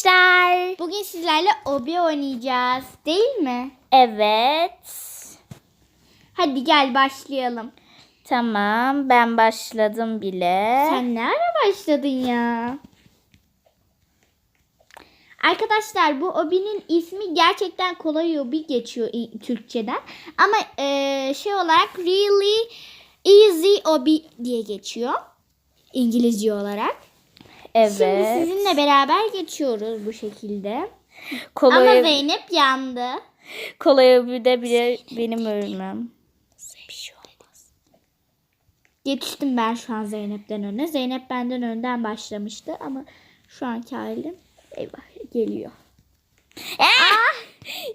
Arkadaşlar. Bugün sizlerle obi oynayacağız değil mi? Evet. Hadi gel başlayalım. Tamam ben başladım bile. Sen ne ara başladın ya? Arkadaşlar bu obinin ismi gerçekten kolay obi geçiyor Türkçeden. Ama eee, şey olarak really easy obi diye geçiyor. İngilizce olarak. Evet. Şimdi sizinle beraber geçiyoruz bu şekilde. kolay, Ama Zeynep yandı. kolay bir de bile benim ölmem. Bir şey olmaz. Yetiştim ben şu an Zeynep'ten öne. Zeynep benden önden başlamıştı ama şu anki halim eyvah geliyor. Ah!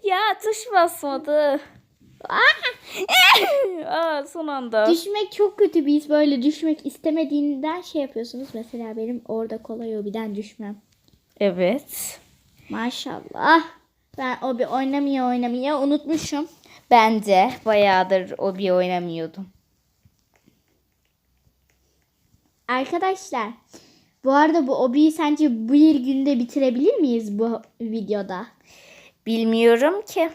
Ya tuş basmadı. Aa, son anda. Düşmek çok kötü bir his. Böyle düşmek istemediğinden şey yapıyorsunuz. Mesela benim orada kolay obiden düşmem. Evet. Maşallah. Ben obi oynamaya oynamaya unutmuşum. Ben de bayağıdır o bir oynamıyordum. Arkadaşlar bu arada bu obiyi sence bir günde bitirebilir miyiz bu videoda? Bilmiyorum ki.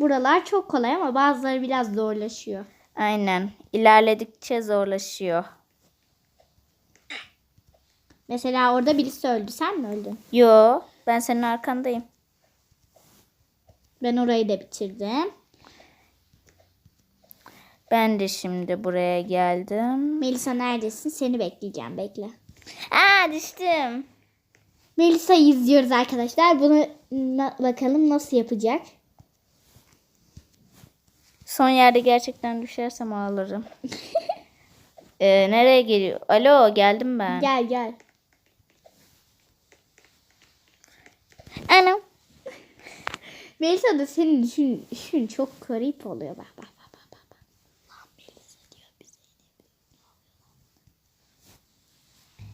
Buralar çok kolay ama bazıları biraz zorlaşıyor. Aynen. İlerledikçe zorlaşıyor. Mesela orada birisi öldü. Sen mi öldün? Yo, ben senin arkandayım. Ben orayı da bitirdim. Ben de şimdi buraya geldim. Melisa neredesin? Seni bekleyeceğim. Bekle. Aa düştüm. Melisa'yı izliyoruz arkadaşlar. Bunu na- bakalım nasıl yapacak. Son yerde gerçekten düşersem ağlarım. ee, nereye geliyor? Alo geldim ben. Gel gel. Anam. Melisa da senin düşün, düşün çok garip oluyor. Bak bak bak bak. bak. bak. Lan Melisa diyor bize.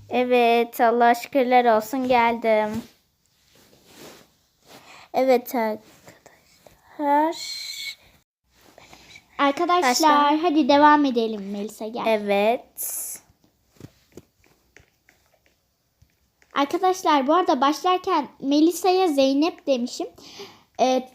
Evet Allah şükürler olsun geldim. Evet arkadaşlar. Arkadaşlar Başla. hadi devam edelim Melisa gel. Evet. Arkadaşlar bu arada başlarken Melisa'ya Zeynep demişim. Ee,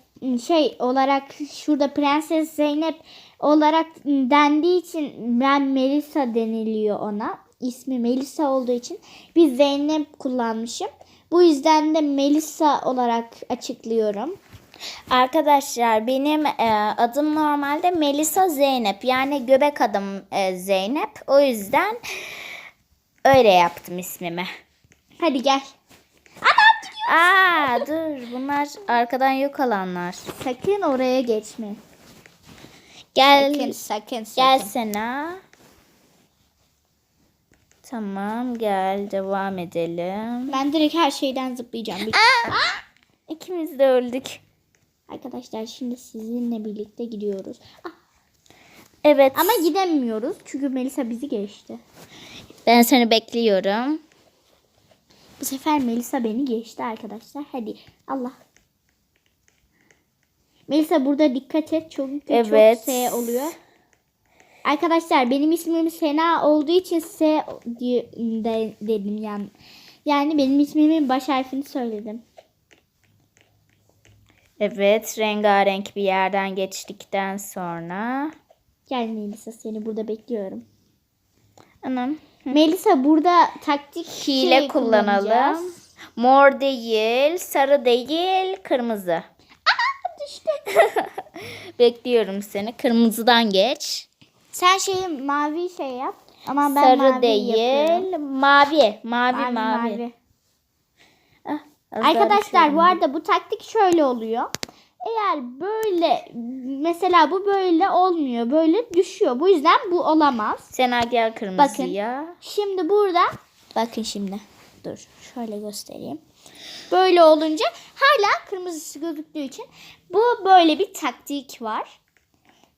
şey olarak şurada Prenses Zeynep olarak dendiği için ben Melisa deniliyor ona. İsmi Melisa olduğu için biz Zeynep kullanmışım. Bu yüzden de Melisa olarak açıklıyorum. Arkadaşlar benim e, adım normalde Melisa Zeynep. Yani göbek adım e, Zeynep. O yüzden öyle yaptım ismimi. Hadi gel. Aa dur bunlar arkadan yok alanlar. Sakın oraya geçme. Gel Sakın sakın sakın. gel Sena. Tamam gel devam edelim. Ben direkt her şeyden zıplayacağım. Bir- İkimiz de öldük. Arkadaşlar şimdi sizinle birlikte gidiyoruz. Ah, Evet Ama gidemiyoruz çünkü Melisa bizi geçti. ben seni bekliyorum. Bu sefer Melisa beni geçti arkadaşlar. Hadi Allah. Melisa burada dikkat et. Çok, Evet. çok S oluyor. Arkadaşlar benim ismim Sena olduğu için S dedim yani. Yani benim ismimin baş harfini söyledim. Evet rengarenk bir yerden geçtikten sonra. Gel Melisa seni burada bekliyorum. Anam. Melisa burada taktik Hile şey kullanalım. Mor değil, sarı değil, kırmızı. Düştü. Bekliyorum seni. Kırmızıdan geç. Sen şeyi mavi şey yap. Ama ben sarı mavi değil, yapıyorum. mavi. Mavi, mavi. Mavi, mavi. Arkadaşlar bu arada bu taktik şöyle oluyor. Eğer böyle mesela bu böyle olmuyor. Böyle düşüyor. Bu yüzden bu olamaz. Sena gel kırmızıya. Şimdi burada bakın şimdi. Dur şöyle göstereyim. Böyle olunca hala kırmızısı gözüktüğü için bu böyle bir taktik var.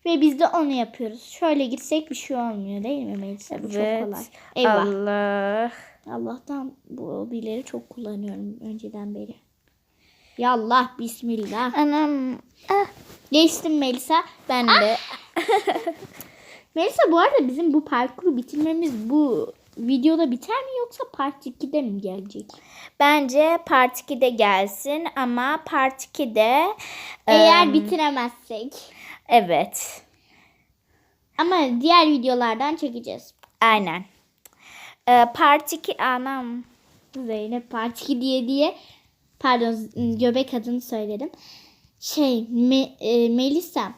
Ve biz de onu yapıyoruz. Şöyle gitsek bir şey olmuyor değil mi Melisa? Bu çok Evet. kolay. Eyvah. Allah. Allah'tan bu hobileri çok kullanıyorum önceden beri. Ya Allah bismillah. Anam. Ah, Geçtim Melisa. ben de. Melisa bu arada bizim bu parkuru bitirmemiz bu videoda biter mi yoksa part 2'de mi gelecek? Bence part 2'de gelsin ama part 2'de Eğer em, bitiremezsek. evet Ama diğer videolardan çekeceğiz. aynen. Ee, part 2 anam. Zeynep part 2 diye diye pardon göbek adını söyledim. Şey Me- e, Melisa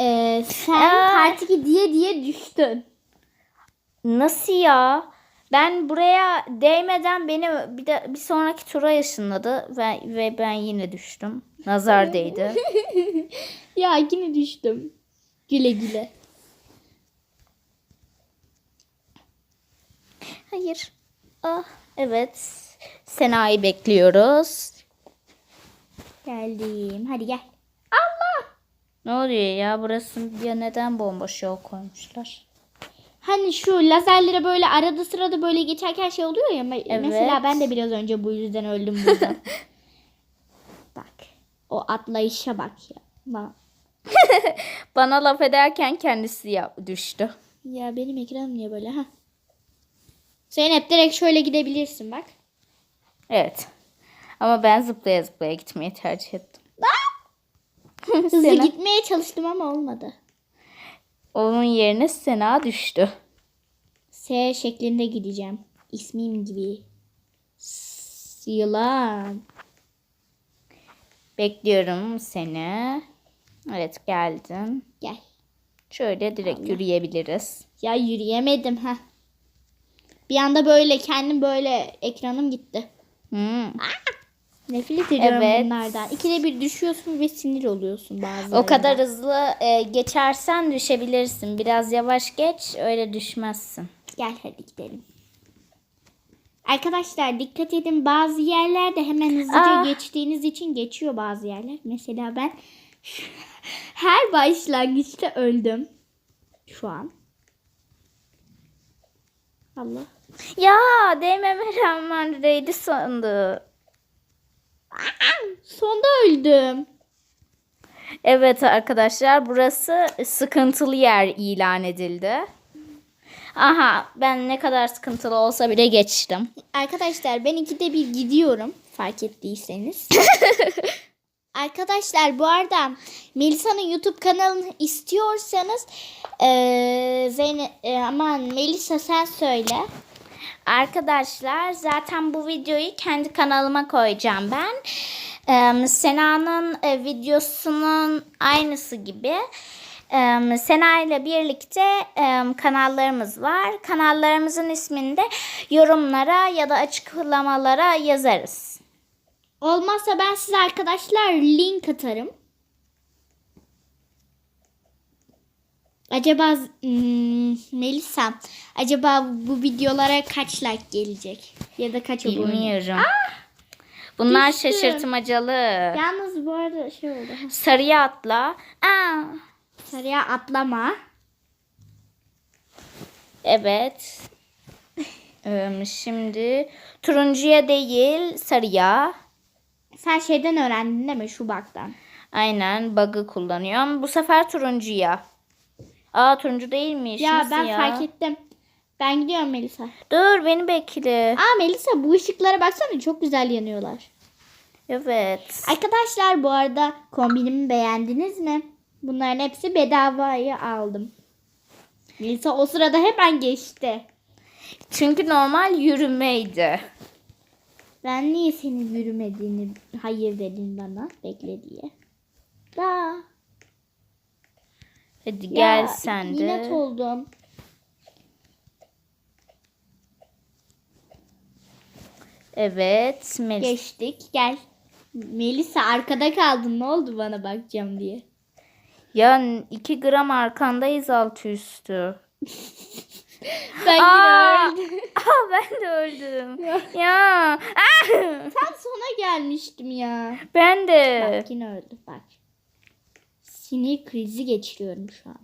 e, sen Aa. part 2 diye diye düştün. Nasıl ya? Ben buraya değmeden beni bir de bir sonraki tura ışınladı ve ve ben yine düştüm. Nazar değdi. Ya yine düştüm. Güle güle. Hayır. Ah evet. Sena'yı bekliyoruz. Geldim. Hadi gel. Ne oluyor ya? Burası ya neden bomboş yol koymuşlar? Hani şu lazerlere böyle arada sırada böyle geçerken şey oluyor ya. Evet. Mesela ben de biraz önce bu yüzden öldüm burada. bak. O atlayışa bak ya. Bak. Bana laf ederken kendisi ya, düştü. Ya benim ekranım niye böyle ha? Zeynep direkt şöyle gidebilirsin bak. Evet. Ama ben zıplaya zıplaya gitmeyi tercih ettim. Hızlı Sena- gitmeye çalıştım ama olmadı. Onun yerine Sena düştü. S şeklinde gideceğim. İsmim gibi. S- Yılan. Bekliyorum seni. Evet geldin. Gel. Şöyle direkt yürüyebiliriz. Ya yürüyemedim ha. Bir anda böyle kendim böyle ekranım gitti. Hmm. Nefret ediyorum Evet. bunlardan. İkide bir düşüyorsun ve sinir oluyorsun bazılarında. O kadar hızlı e, geçersen düşebilirsin. Biraz yavaş geç öyle düşmezsin. Gel hadi gidelim. Arkadaşlar dikkat edin bazı yerlerde hemen hızlıca Aa. geçtiğiniz için geçiyor bazı yerler. Mesela ben her başlangıçta öldüm. Şu an. Allah. Ya değmeme rağmen değdi sandı. Sonda öldüm. Evet arkadaşlar burası sıkıntılı yer ilan edildi. Aha ben ne kadar sıkıntılı olsa bile geçtim. Arkadaşlar ben ikide bir gidiyorum fark ettiyseniz. Arkadaşlar bu arada Melisa'nın YouTube kanalını istiyorsanız eee Zeynep e, aman Melisa sen söyle. Arkadaşlar zaten bu videoyu kendi kanalıma koyacağım ben. Sena'nın e, videosunun aynısı gibi. Sena ile birlikte kanallarımız var. Kanallarımızın ismini de yorumlara ya da açıklamalara yazarız. Olmazsa ben size arkadaşlar link atarım. Acaba hmm, Melisa acaba bu videolara kaç like gelecek? Ya da kaç abone? Bilmiyorum. Bunlar düştüm. şaşırtmacalı. Yalnız bu arada şey oldu. Sarıya atla. Aa, Sarıya atlama. evet. Ee, şimdi turuncuya değil sarıya. Sen şeyden öğrendin değil mi şu baktan? Aynen bug'ı kullanıyorum. Bu sefer turuncuya. Aa turuncu değilmiş. Ya Nasıl ben ya? fark ettim. Ben gidiyorum Melisa. Dur beni bekle. Aa Melisa bu ışıklara baksana çok güzel yanıyorlar. Evet. Arkadaşlar bu arada kombinimi beğendiniz mi? Bunların hepsi bedavaya aldım. Melisa o sırada hemen geçti. Çünkü normal yürümeydi. Ben niye senin yürümediğini hayır dedin bana bekle diye. Da. Hadi Ya, gel sen de. Minnet oldum. Evet. Melis. Geçtik gel. Melisa arkada kaldın ne oldu bana bakacağım diye. Ya 2 gram arkandayız altı üstü. Ben Aa! yine öldüm. Aa, ben de öldüm. Ya. Tam sona gelmiştim ya. Ben de. Bak yine öldü bak. Sinir krizi geçiriyorum şu an.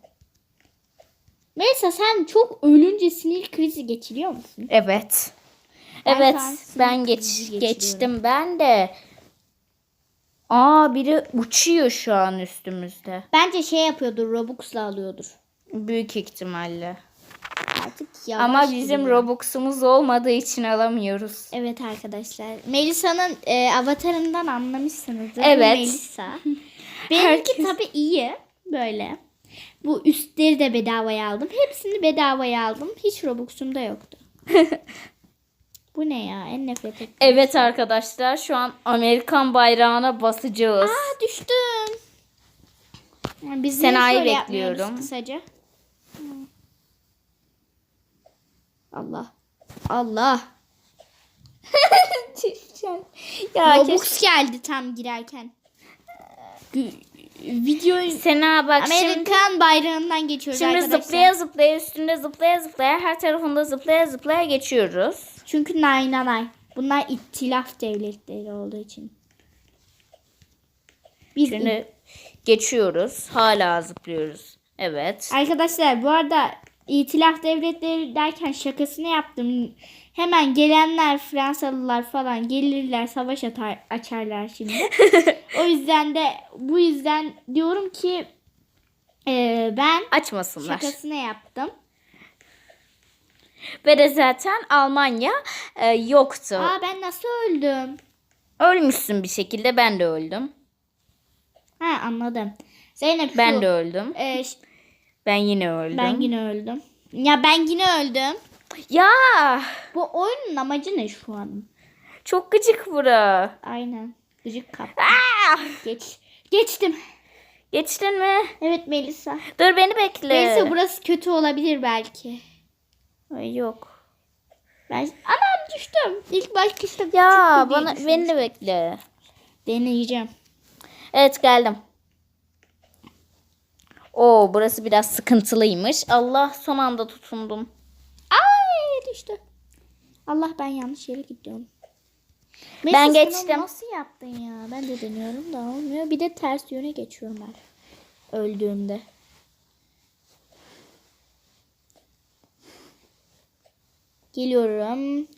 Melisa sen çok ölünce sinir krizi geçiriyor musun? Evet. Ben evet. sinir Ben geç geçtim ben de. Aa biri uçuyor şu an üstümüzde. Bence şey yapıyordur Robux'la alıyordur. Büyük ihtimalle. artık yavaş Ama bizim gidiyor. Robux'umuz olmadığı için alamıyoruz. Evet arkadaşlar. Melisa'nın e, avatarından anlamışsınızdır. Bu Evet. Melisa. Benimki tabii iyi. Böyle. Bu üstleri de bedavaya aldım. Hepsini bedavaya aldım. Hiç Robux'um da yoktu. Bu ne ya? En nefret ettiğim. Evet arkadaşlar şu an Amerikan bayrağına basacağız. Aa düştüm. Yani biz Sena'yı bekliyorum. Kısaca. Allah. Allah. Düşeceğim. Ya Robux geldi tam girerken. Videoyu Sena bak şimdi, Amerikan bayrağından geçiyoruz şimdi arkadaşlar. zıplaya zıplaya üstünde zıplaya zıplaya her tarafında zıplaya zıplaya geçiyoruz. Çünkü nay nay nay. Bunlar ittilaf devletleri olduğu için. Biz Şimdi geçiyoruz. Hala zıplıyoruz. Evet. Arkadaşlar bu arada itilaf devletleri derken şakasını yaptım. Hemen gelenler Fransalılar falan gelirler savaş atar, açarlar şimdi. o yüzden de bu yüzden diyorum ki e, ben Açmasınlar. şakasını yaptım. Ve de zaten Almanya e, yoktu. Aa ben nasıl öldüm? Ölmüşsün bir şekilde ben de öldüm. Ha anladım. Zeynep şu, Ben de öldüm. e, Ben yine öldüm. ben yine öldüm. Ya ben yine öldüm. Ya Bu oyunun amacı ne şu an? çok gıcık bura. Aynen. Gıcık kap. Geç. Geçtim. Geçtin mi? Evet Melisa. Dur beni bekle. Neyse burası kötü olabilir belki. Ay, yok. Ben anam düştüm. İlk başta Ya bana beni de bekle. deneyeceğim. Evet geldim. Oo burası biraz sıkıntılıymış. Allah son anda tutundum. Ay düştü. Allah ben yanlış yere gidiyorum. Ben sen onu geçtim. Nasıl yaptın ya? Ben de deniyorum da olmuyor. Bir de ters yöne geçiyorum ben. Öldüğümde. Geliyorum.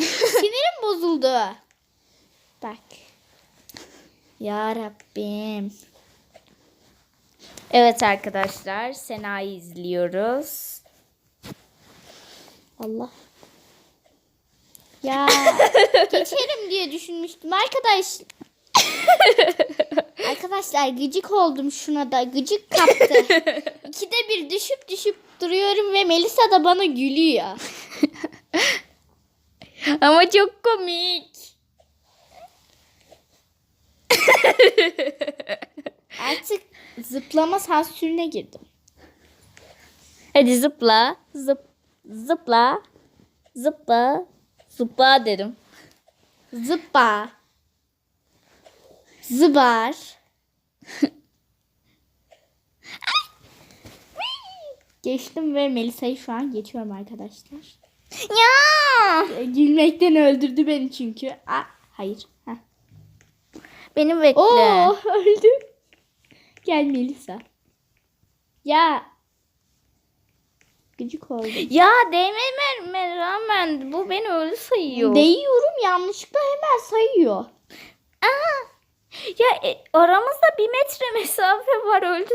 Sinirim bozuldu. Bak. Ya Rabbim. Evet arkadaşlar Sena'yı izliyoruz. Allah. Ya geçerim diye düşünmüştüm arkadaş. Arkadaşlar gıcık oldum şuna da. Gıcık kaptı. İkide bir düşüp düşüp duruyorum ve Melisa da bana gülüyor. Ama çok komik. Artık zıplama sansürüne girdim. Hadi zıpla. Zıp, zıpla. Zıpla. Zıpla dedim. Zıppa. Zıbar. Geçtim ve Melisa'yı şu an geçiyorum arkadaşlar. Ya. Gülmekten öldürdü beni çünkü. Aa, hayır. Heh. Beni bekle. Oo öldüm. Gel Melisa. Ya. Gıcık oldum. Ya değmeme rağmen bu beni öyle sayıyor. Değiyorum yanlışlıkla hemen sayıyor. Aa, ya e, aramızda bir metre mesafe var öldü.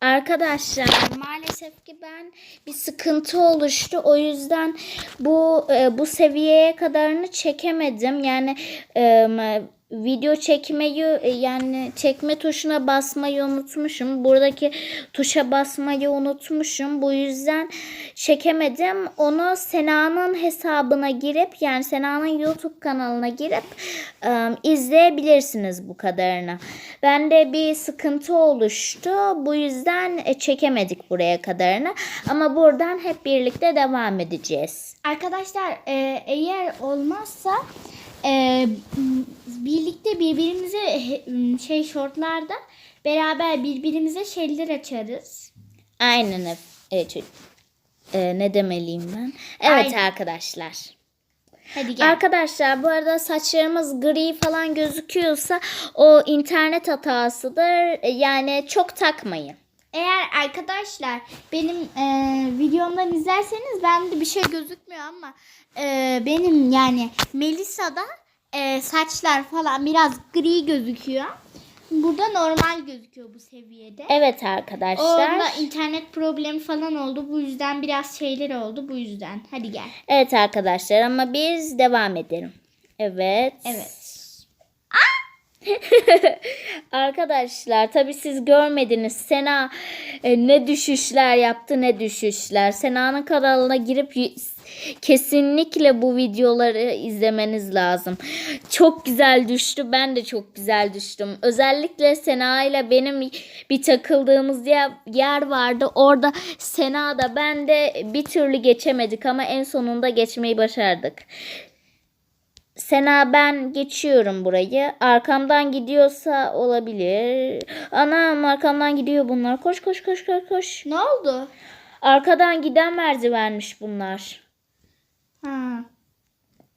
Arkadaşlar maalesef ki ben bir sıkıntı oluştu. O yüzden bu e, bu seviyeye kadarını çekemedim. Yani e, video çekmeyi e, yani çekme tuşuna basmayı unutmuşum. Buradaki tuşa basmayı unutmuşum. Bu yüzden çekemedim. Onu Sena'nın hesabına girip yani Sena'nın YouTube kanalına girip e, izleyebilirsiniz bu kadarını. Bende bir sıkıntı oluştu. Bu yüzden e, çekemedik buraya kadarını. Ama buradan hep birlikte devam edeceğiz. Arkadaşlar e, eğer olmazsa e, birlikte birbirimize şey şortlarda beraber birbirimize şeyler açarız. Aynen. e- e, ço- e, ne demeliyim ben? Evet Aynen. arkadaşlar. Hadi gel. Arkadaşlar bu arada saçlarımız gri falan gözüküyorsa o internet hatasıdır. E, Yani çok takmayın. Eğer arkadaşlar benim e, videomdan izlerseniz bende bir şey gözükmüyor ama e, benim yani Melisa'da e, saçlar falan biraz gri gözüküyor. burada normal gözüküyor bu seviyede. Evet arkadaşlar. Orada internet problemi falan oldu. Bu yüzden biraz şeyler oldu. Bu yüzden. Hadi gel. Evet arkadaşlar ama biz devam edelim. Evet. Evet. Arkadaşlar tabi siz görmediniz. Sena e, ne düşüşler yaptı ne düşüşler. Sena'nın kanalına girip kesinlikle bu videoları izlemeniz lazım. Çok güzel düştü. Ben de çok güzel düştüm. Özellikle Sena ile benim bir takıldığımız yer vardı. Orada Sena da ben de bir türlü geçemedik ama en sonunda geçmeyi başardık. Sena ben geçiyorum burayı. Arkamdan gidiyorsa olabilir. Anam arkamdan gidiyor bunlar. Koş koş koş koş koş. Ne oldu? Arkadan giden merdivenmiş bunlar. Ha.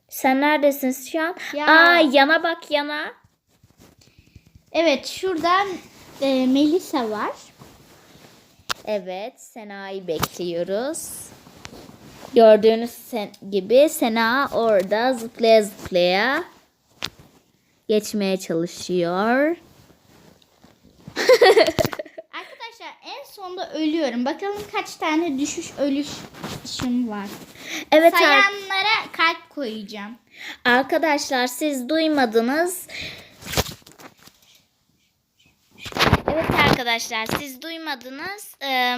Sen neredesin şu an? Ya. Aa yana bak yana. Evet şurada e, Melisa var. Evet Sena'yı bekliyoruz. Gördüğünüz sen- gibi Sena orada zıplaya zıplaya geçmeye çalışıyor. Arkadaşlar en sonda ölüyorum. Bakalım kaç tane düşüş ölüşüm var. Evet ar- Sayanlara kalp koyacağım. Arkadaşlar siz duymadınız. Evet arkadaşlar siz duymadınız. Ee,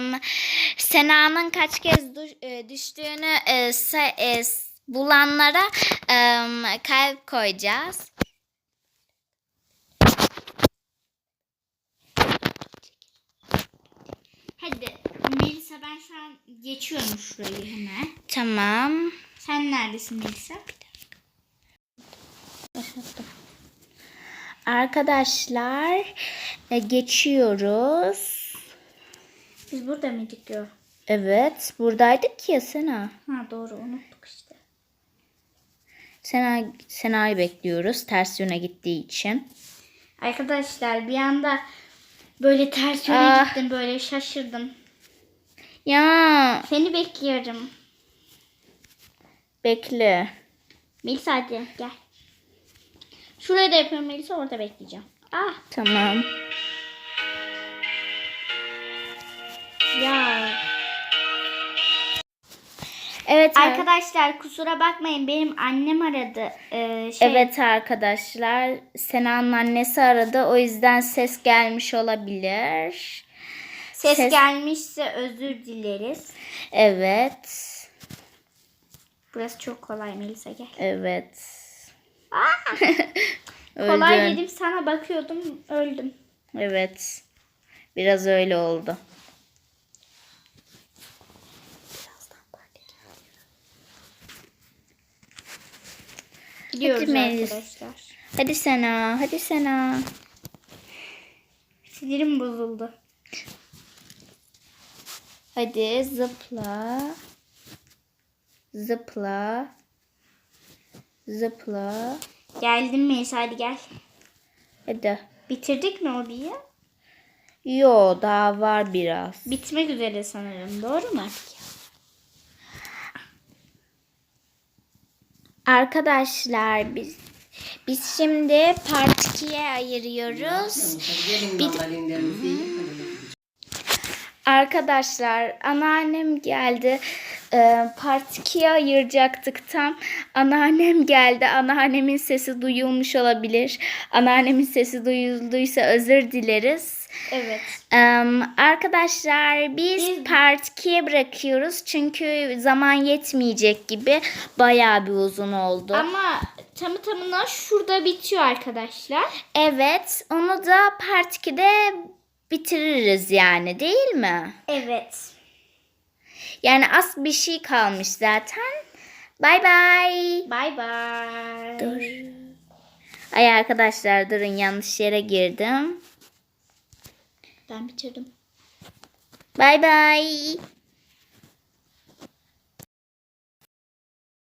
Sena'nın kaç kez e, düştüğünü e, e, bulanlara e, kalp koyacağız. Hadi Melisa ben şu an geçiyorum şurayı hemen. Tamam. Sen neredesin Melisa? Arkadaşlar e, geçiyoruz. Biz burada mıydık ya? Evet buradaydık ya Sena. Ha doğru unuttuk işte. Sena Sena'yı bekliyoruz ters yöne gittiği için. Arkadaşlar bir anda böyle ters yöne Ah. gittim böyle şaşırdım. Ya Seni bekliyorum. bekle. Melisa hadi gel. Şuraya da yapıyorum Melisa orada bekleyeceğim. Ah Tamam. ya. Evet ar- Arkadaşlar kusura bakmayın benim annem aradı. Ee, şey, Evet arkadaşlar Sena'nın annesi aradı o yüzden ses gelmiş olabilir. Ses, ses- gelmişse özür dileriz. Evet. Burası çok kolay Melisa gel. Evet. Kolay Öldün. dedim sana bakıyordum öldüm. Evet. Biraz öyle oldu. Gidiyoruz Hadi Melis. arkadaşlar. Hadi Sena, hadi Sena. Sinirim bozuldu. Hadi zıpla. Zıpla. Zıpla. Geldim Melisa hadi gel. Hadi. Bitirdik mi orayı? Yo daha var biraz. Bitmek üzere sanırım. Doğru mu? Arkadaşlar biz biz şimdi part 2'ye ayırıyoruz. Arkadaşlar anneannem geldi. Ee, part 2'ye ayıracaktık tam. Anneannem geldi. Anneannemin sesi duyulmuş olabilir. Anneannemin sesi duyulduysa özür dileriz. Evet. Em, arkadaşlar biz Biz- part 2'ye bırakıyoruz. Çünkü zaman yetmeyecek gibi bayağı bir uzun oldu. Ama tamı tamına şurada bitiyor arkadaşlar. Evet onu da part 2'de bitiririz yani değil mi? Evet. Yani az bir şey kalmış zaten. Bay bay. Bay bay. Dur. Ay arkadaşlar durun yanlış yere girdim. Ben bitirdim. Bay bay.